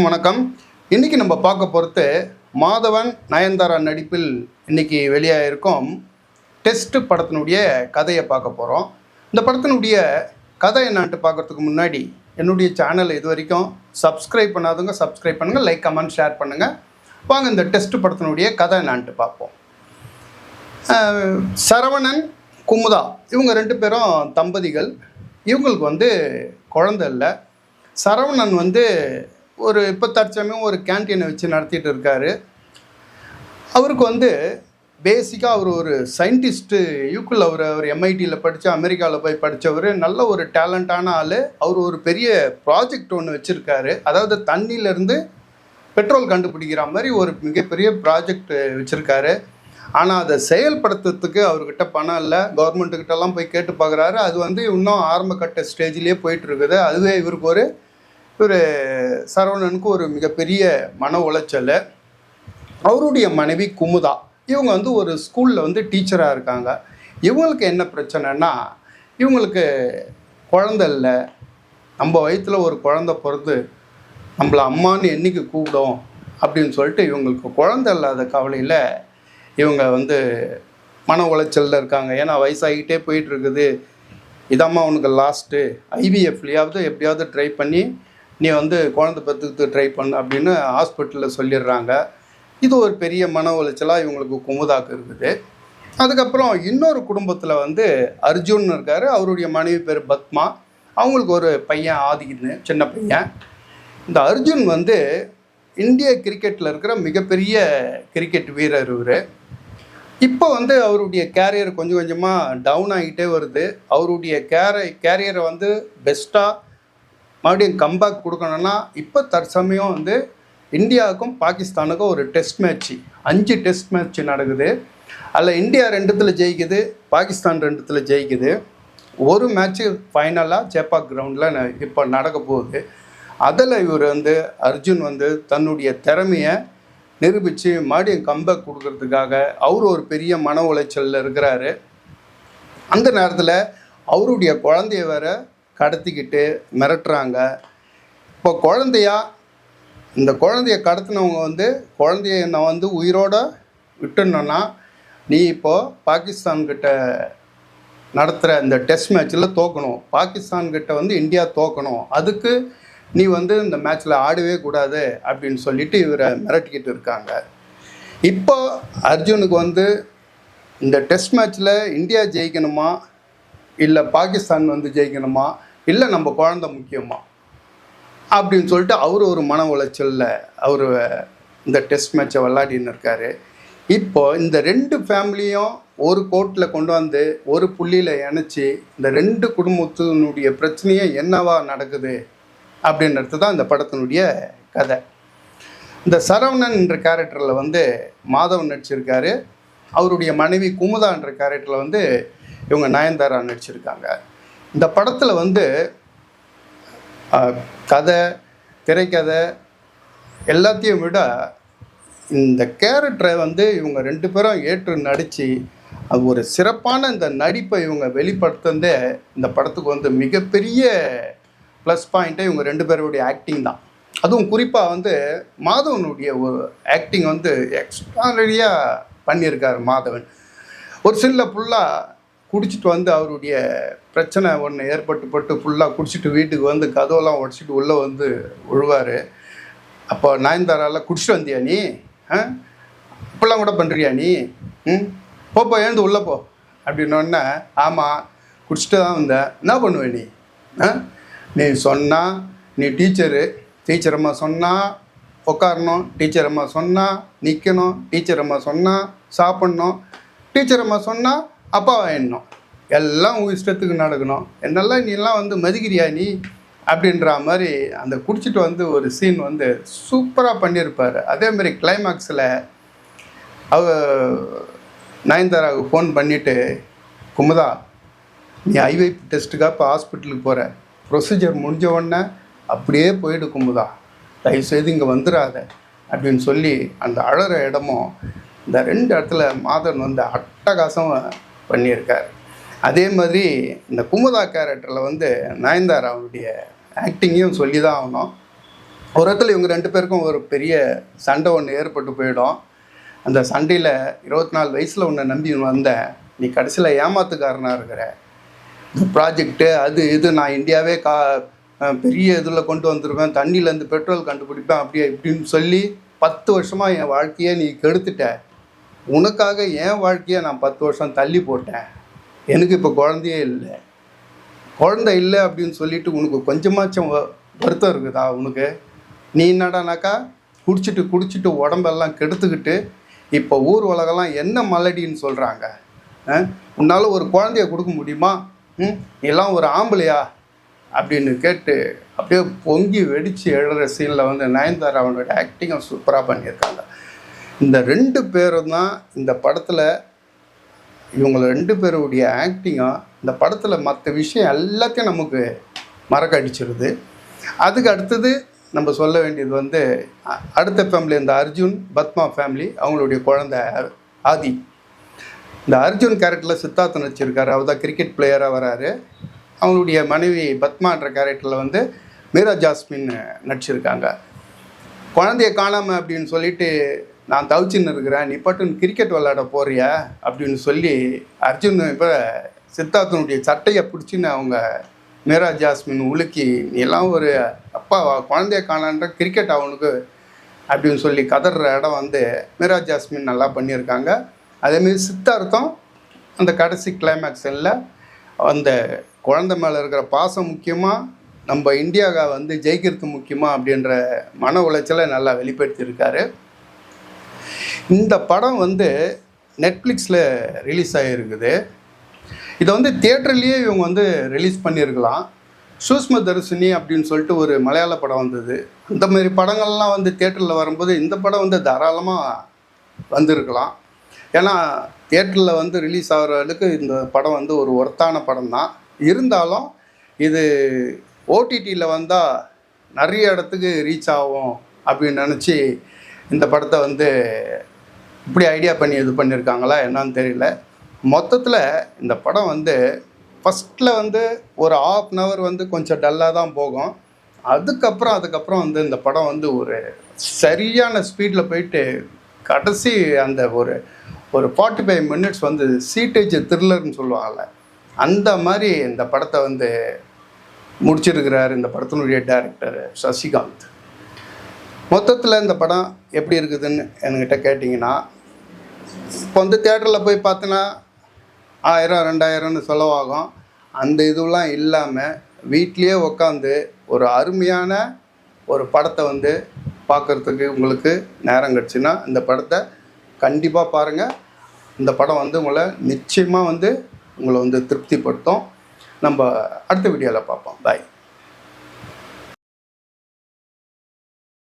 வணக்கம். இன்னைக்கு நம்ம பார்க்க பொறுத்து மாதவன் நயன்தாரா நடிப்பில் இன்னைக்கு வெளியாகிருக்கும் டெஸ்ட் படத்தினுடைய கதையை பார்க்க போகிறோம் இந்த படத்தினுடைய கதை என்னான்ட்டு பார்க்கறதுக்கு முன்னாடி என்னுடைய சேனலை இது வரைக்கும் சப்ஸ்கிரைப் பண்ணாதவங்க சப்ஸ்கிரைப் பண்ணுங்கள் லைக் கமெண்ட் ஷேர் பண்ணுங்கள் வாங்க இந்த டெஸ்ட் படத்தினுடைய கதை என்னான்ட்டு பார்ப்போம். சரவணன் குமுதா இவங்க ரெண்டு பேரும் தம்பதிகள். இவங்களுக்கு வந்து குழந்தை இல்லை. சரவணன் வந்து ஒரு இப்போ தற்சமயம் ஒரு கேன்டீனை வச்சு நடத்திட்டு இருக்காரு அவருக்கு வந்து பேசிக்காக அவர் ஒரு சயின்டிஸ்ட்டு யூக்குள் அவர் அவர் எம்ஐடியில் படித்து அமெரிக்காவில் போய் படித்தவர் நல்ல ஒரு டேலண்டான ஆள். அவர் ஒரு பெரிய ப்ராஜெக்ட் ஒன்று வச்சுருக்காரு. அதாவது தண்ணியிலேருந்து பெட்ரோல் கண்டுபிடிக்கிற மாதிரி ஒரு மிகப்பெரிய ப்ராஜெக்ட் வச்சுருக்காரு. ஆனால் அதை செயல்படுத்துறதுக்கு அவர்கிட்ட பணம் இல்லை. கவர்மெண்ட்டுக்கிட்டலாம் போய் கேட்டு பார்க்குறாரு அது வந்து இன்னும் ஆரம்ப கட்ட ஸ்டேஜ்லேயே போயிட்டு இருக்குது அதுவே இவருக்கு ஒரு ஒரு சரவணனுக்கு ஒரு மிகப்பெரிய மன உளைச்சல். அவருடைய மனைவி குமுதா இவங்க வந்து ஒரு ஸ்கூலில் வந்து டீச்சராக இருக்காங்க. இவங்களுக்கு என்ன பிரச்சனைனா இவங்களுக்கு குழந்த இல்லை. நம்ம வயிற்றில் ஒரு குழந்த பிறந்து நம்மளை அம்மான்னு என்றைக்கு கூப்பிடும் அப்படின்னு சொல்லிட்டு இவங்களுக்கு குழந்த இல்லாத கவலையில் இவங்க வந்து மன உளைச்சலில் இருக்காங்க. ஏன்னா வயசாகிட்டே போயிட்டுருக்குது இதாம்மா உனக்கு லாஸ்ட்டு ஐவிஎஃப்லேயாவது எப்படியாவது ட்ரை பண்ணி நீ வந்து குழந்தை பெற்றுக்கு ட்ரை பண்ணு அப்படின்னு ஹாஸ்பிட்டலில் சொல்லிடுறாங்க. இது ஒரு பெரிய மன உளைச்சலாக இவங்களுக்கு குமுதாக்கு இருக்குது. அதுக்கப்புறம் இன்னொரு குடும்பத்தில் வந்து அர்ஜுன் இருக்கார். அவருடைய மனைவி பேர் பத்மா. அவங்களுக்கு ஒரு பையன் ஆதின்னு சின்ன பையன். இந்த அர்ஜுன் வந்து இந்திய கிரிக்கெட்டில் இருக்கிற மிகப்பெரிய கிரிக்கெட் வீரர் இவர். இப்போ வந்து அவருடைய கேரியர் கொஞ்சம் கொஞ்சமாக டவுன் ஆகிட்டே வருது. அவருடைய கேர கேரியரை வந்து பெஸ்ட்டாக மறுபடியும் கம்பேக் கொடுக்கணும்னா இப்போ தற்சமயம் வந்து இந்தியாவுக்கும் பாகிஸ்தானுக்கும் ஒரு டெஸ்ட் மேட்ச்சு அஞ்சு டெஸ்ட் மேட்ச் நடக்குது. அதில் இந்தியா ரெண்டுத்தில் ஜெயிக்குது பாகிஸ்தான் ரெண்டுத்தில் ஜெயிக்குது. ஒரு மேட்ச்சு ஃபைனலாக சேப்பாக் கிரவுண்டில் இப்போ நடக்க போகுது. அதில் இவர் வந்து அர்ஜுன் வந்து தன்னுடைய திறமையை நிரூபித்து மறுபடியும் கம்பேக் கொடுக்கறதுக்காக அவர் ஒரு பெரிய மன உளைச்சலில் இருக்கிறாரு. அந்த நேரத்தில் அவருடைய குழந்தைய வேற கடத்திக்கிட்டு மிரட்டுறாங்க. இப்போ குழந்தையா? இந்த குழந்தைய கடத்தினவங்க வந்து குழந்தைய நான் வந்து உயிரோட விட்டுனோன்னா நீ இப்போது பாகிஸ்தான்கிட்ட நடத்துகிற இந்த டெஸ்ட் மேட்ச்சில் தோக்கணும். பாகிஸ்தான்கிட்ட வந்து இந்தியா தோக்கணும். அதுக்கு நீ வந்து இந்த மேட்ச்சில் ஆடவே கூடாது அப்படின்னு சொல்லிட்டு இவரை மிரட்டிக்கிட்டு இருக்காங்க. இப்போ அர்ஜுனுக்கு வந்து இந்த டெஸ்ட் மேட்ச்சில் இந்தியா ஜெயிக்கணுமா? இல்லை பாகிஸ்தான் வந்து ஜெயிக்கணுமா? இல்லை நம்ம குழந்த முக்கியமா? அப்படின்னு சொல்லிட்டு அவர் ஒரு மன உளைச்சலில் அவர் இந்த டெஸ்ட் மேட்சை விளையாடின்னு இருக்காரு. இப்போ இந்த ரெண்டு ஃபேமிலியும் ஒரு கோர்ட்டில் கொண்டு வந்து ஒரு புள்ளியில் இணைச்சி இந்த ரெண்டு குடும்பத்தினுடைய பிரச்சனையே என்னவா நடக்குது? அப்படின்றது தான் இந்த படத்தினுடைய கதை. இந்த சரவணன் என்ற கேரக்டரில் வந்து மாதவன் நடிச்சிருக்காரு. அவருடைய மனைவி குமுதா என்ற கேரக்டரில் வந்து இவங்க நயன்தாரா நடிச்சிருக்காங்க. இந்த படத்தில் வந்து கதை திரைக்கதை எல்லாத்தையும் விட இந்த கேரக்டரை வந்து இவங்க ரெண்டு பேரும் ஏற்று நடித்து அது ஒரு சிறப்பான இந்த நடிப்பை இவங்க வெளிப்படுத்துனதே இந்த படத்துக்கு வந்து மிகப்பெரிய ப்ளஸ் பாயிண்ட்டே இவங்க ரெண்டு பேருடைய ஆக்டிங் தான். அதுவும் குறிப்பாக வந்து மாதவனுடைய ஒரு ஆக்டிங் வந்து எக்ஸ்ட்ரானரியாக பண்ணியிருக்காரு மாதவன். ஒரு சில ஃபுல்லாக குடிச்சிட்டு வந்து அவருடைய பிரச்சனை ஒன்று ஏற்பட்டு பட்டு ஃபுல்லாக குடிச்சிட்டு வீட்டுக்கு வந்து கதவெல்லாம் உடச்சிட்டு உள்ளே வந்து விழுவார் அப்போ நயன்தாரால குடிச்சிட்டு வந்தியா நீ? இப்பெல்லாம் கூட பண்ணுறியா நீ? ம்? போப்போ எழுந்து உள்ளே போ. அப்படின்னோடனே ஆமாம் குடிச்சிட்டு தான் வந்தேன் என்ன பண்ணுவே நீ? ஆ? நீ சொன்னால் நீ டீச்சரு டீச்சர் அம்மா சொன்னால் உட்காரணும் டீச்சர் அம்மா சொன்னால் நிற்கணும் டீச்சர் அம்மா சொன்னால் சாப்பிட்ணும். டீச்சர் அம்மா சொன்னால் அப்பா வாங்கிடணும். எல்லாம் உன் இஷ்டத்துக்கு நடக்கணும். என்னெல்லாம் நீ எல்லாம் வந்து மதிக்கிறியா நீ? அப்படின்ற மாதிரி அந்த குடிச்சிட்டு வந்து ஒரு சீன் வந்து சூப்பராக பண்ணியிருப்பார். அதே மாதிரி கிளைமாக்ஸில் அவ நயன்தாராவுக்கு ஃபோன் பண்ணிவிட்டு குமுதா நீ ஐவை டெஸ்ட்டுக்காக இப்போ ஹாஸ்பிட்டலுக்கு போகிற ப்ரொசீஜர் முடிஞ்ச உடனே அப்படியே போயிடு குமுதா. தயவுசெய்து இங்கே வந்துடாத அப்படின்னு சொல்லி அந்த அழகிற இடமும் இந்த ரெண்டு இடத்துல மாதன் வந்து அட்டகாசம் பண்ணியிருக்கார். அதே மாதிரி இந்த குமுதா கேரக்டரில் வந்து நயன்தாராவுடைய ஆக்டிங்கையும் சொல்லி தான் ஆகணும். ஒரு இடத்துல இவங்க ரெண்டு பேருக்கும் ஒரு பெரிய சண்டை ஒன்று ஏற்பட்டு போயிடும். அந்த சண்டையில் இருபத்தி நாலு வயசில் உன்னை நம்பி வந்தேன் நீ கடைசியில் ஏமாத்துக்காரனாக இருக்கிற. இந்த ப்ராஜெக்ட்டு அது இது நான் இந்தியாவே கா பெரிய இதில் கொண்டு வந்துருவேன். தண்ணியிலேருந்து பெட்ரோல் கண்டுபிடிப்பேன் அப்படியே இப்படின்னு சொல்லி பத்து வருஷமாக என் வாழ்க்கையை நீ கெடுத்துட்ட. உனக்காக என் வாழ்க்கையை நான் பத்து வருஷம் தள்ளி போட்டேன். எனக்கு இப்போ குழந்தையே இல்லை. குழந்தை இல்லை அப்படின்னு சொல்லிட்டு உனக்கு கொஞ்சமாச்சும் வருத்தம் இருக்குதா உனக்கு? நீ என்னடானாக்கா குடிச்சிட்டு குடிச்சிட்டு உடம்பெல்லாம் கெடுத்துக்கிட்டு இப்போ ஊர் உலகெல்லாம் என்ன மலடின்னு சொல்கிறாங்க உன்னால் ஒரு குழந்தைய கொடுக்க முடியுமா? ம்? எல்லாம் ஒரு ஆம்பளையா? அப்படின்னு கேட்டு அப்படியே பொங்கி வெடித்து எழுற சீனில் வந்து நயன்தாரா அவனோட ஆக்டிங்கை சூப்பராக பண்ணியிருக்காங்க. இந்த ரெண்டு பேரும் தான் இந்த படத்தில் இவங்க ரெண்டு பேருடைய ஆக்டிங்கும் இந்த படத்தில் மற்ற விஷயம் எல்லாத்தையும் நமக்கு மறக்கடிச்சிருது. அதுக்கு அடுத்தது நம்ம சொல்ல வேண்டியது வந்து அ- அடுத்த ஃபேமிலி இந்த அர்ஜுன் பத்மா ஃபேமிலி அவங்களுடைய குழந்தை ஆதி. இந்த அர்ஜுன் கேரக்டரில் சித்தார்த்தன் நடிச்சிருக்கார். அவர் தான் கிரிக்கெட் பிளேயராக வராரு. அவங்களுடைய மனைவி பத்மான்ற கேரக்டரில் வந்து மீரா ஜாஸ்மின் நடிச்சிருக்காங்க. குழந்தைய காணாமல் அப்படின்னு சொல்லிட்டு நான் தவிச்சின்னு இருக்கிறேன் நீ பட்டுன்னு கிரிக்கெட் விளையாட போறியா? அப்படின்னு சொல்லி அர்ஜுன் இப்போ சித்தார்த்தனுடைய சட்டையை பிடிச்சின்னு அவங்க மீரா ஜாஸ்மின் உலுக்கி நீ எல்லாம் ஒரு அப்பா குழந்தைய காணான்ற கிரிக்கெட் அவனுக்கு அப்படின்னு சொல்லி கதற இடம் வந்து மீரா ஜாஸ்மின் நல்லா பண்ணியிருக்காங்க. அதேமாரி சித்தார்த்தம் அந்த கடைசி கிளைமேக்ஸ் அந்த குழந்தை மேலே இருக்கிற பாசம் முக்கியமாக நம்ம இந்தியாவை வந்து ஜெயிக்கிறது முக்கியமாக அப்படின்ற மன உளைச்சலை நல்லா வெளிப்படுத்தியிருக்காரு. இந்த படம் வந்து நெட்ஃப்ளிக்ஸில் ரிலீஸ் ஆகிருக்குது இதை வந்து தியேட்டர்லேயே இவங்க வந்து ரிலீஸ் பண்ணியிருக்கலாம். சூஷ்ம தரிசினி அப்படின்னு சொல்லிட்டு ஒரு மலையாள படம் வந்தது. இந்த மாதிரி படங்கள்லாம் வந்து தியேட்டரில் வரும்போது இந்த படம் வந்து தாராளமாக வந்திருக்கலாம். ஏன்னா தியேட்டரில் வந்து ரிலீஸ் ஆகிறவர்களுக்கு இந்த படம் வந்து ஒரு ஒர்த்தான படம் தான். இருந்தாலும் இது ஓடிடியில் வந்தால் நிறைய இடத்துக்கு ரீச் ஆகும் அப்படின்னு நினச்சி இந்த படத்தை வந்து இப்படி ஐடியா பண்ணி இது பண்ணியிருக்காங்களா என்னன்னு தெரியல. மொத்தத்தில் இந்த படம் வந்து ஃபஸ்ட்டில் வந்து ஒரு ஆஃப் அன் ஹவர் வந்து கொஞ்சம் டல்லாக தான் போகும். அதுக்கப்புறம் அதுக்கப்புறம் வந்து இந்த படம் வந்து ஒரு சரியான ஸ்பீடில் போயிட்டு கடைசி அந்த ஒரு ஒரு ஃபார்ட்டி ஃபைவ் மினிட்ஸ் வந்து சீட்டேஜ் த்ரில்லர்னு சொல்லுவாங்கள்ல அந்த மாதிரி இந்த படத்தை வந்து முடிச்சிருக்கிறார் இந்த படத்தினுடைய டேரக்டர் சசிகாந்த். மொத்தத்தில் இந்த படம் எப்படி இருக்குதுன்னு என்கிட்ட கேட்டிங்கன்னா இப்போ வந்து தேட்டரில் போய் பார்த்தோன்னா ஆயிரம் ரெண்டாயிரம்னு செலவாகும். அந்த இதுவெலாம் இல்லாமல் வீட்லேயே உட்காந்து ஒரு அருமையான ஒரு படத்தை வந்து பார்க்குறதுக்கு உங்களுக்கு நேரம் கிடச்சுன்னா இந்த படத்தை கண்டிப்பாக பாருங்கள் இந்த படம் வந்து உங்களை நிச்சயமாக வந்து உங்களை வந்து திருப்திப்படுத்தும். நம்ம அடுத்த வீடியோவில் பார்ப்போம் பாய்